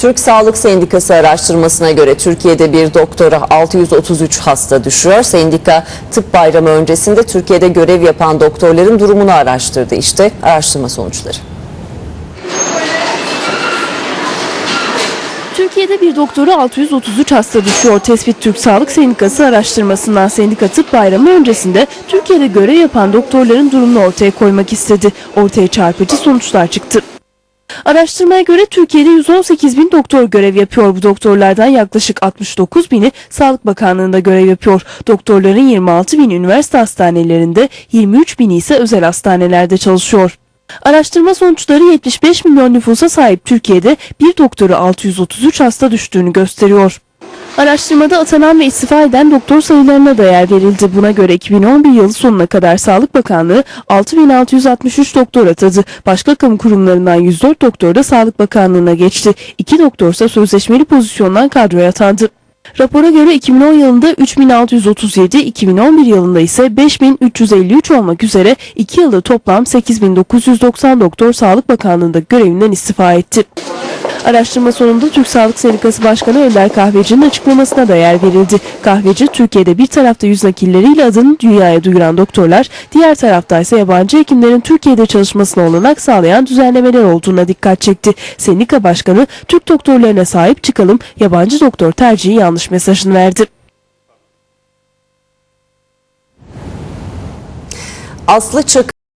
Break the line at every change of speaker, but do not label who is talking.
Türk Sağlık Sendikası araştırmasına göre Türkiye'de bir doktora 633 hasta düşüyor. Sendika tıp bayramı öncesinde Türkiye'de görev yapan doktorların durumunu araştırdı. İşte araştırma sonuçları.
Türkiye'de bir doktora 633 hasta düşüyor. Tespit Türk Sağlık Sendikası araştırmasından sendika tıp bayramı öncesinde Türkiye'de görev yapan doktorların durumunu ortaya koymak istedi. Ortaya çarpıcı sonuçlar çıktı. Araştırmaya göre Türkiye'de 118 bin doktor görev yapıyor. Bu doktorlardan yaklaşık 69 bini Sağlık Bakanlığı'nda görev yapıyor. Doktorların 26 bin üniversite hastanelerinde, 23 bini ise özel hastanelerde çalışıyor. Araştırma sonuçları 75 milyon nüfusa sahip Türkiye'de bir doktoru 633 hasta düştüğünü gösteriyor. Araştırmada atanan ve istifa eden doktor sayılarına da yer verildi. Buna göre 2011 yılı sonuna kadar Sağlık Bakanlığı 6663 doktor atadı. Başka kamu kurumlarından 104 doktor da Sağlık Bakanlığı'na geçti. 2 doktor ise sözleşmeli pozisyondan kadroya atandı. Rapora göre 2010 yılında 3637, 2011 yılında ise 5353 olmak üzere 2 yılda toplam 8990 doktor Sağlık Bakanlığı'nda görevinden istifa etti. Araştırma sonunda Türk Sağlık Sendikası Başkanı Önder Kahveci'nin açıklamasına da yer verildi. Kahveci, Türkiye'de bir tarafta yüz nakilleriyle adını dünyaya duyuran doktorlar, diğer tarafta ise yabancı hekimlerin Türkiye'de çalışmasına olanak sağlayan düzenlemeler olduğuna dikkat çekti. Sendika Başkanı, Türk doktorlarına sahip çıkalım, yabancı doktor tercihi yanlış mesajını verdi.
Aslı Çakır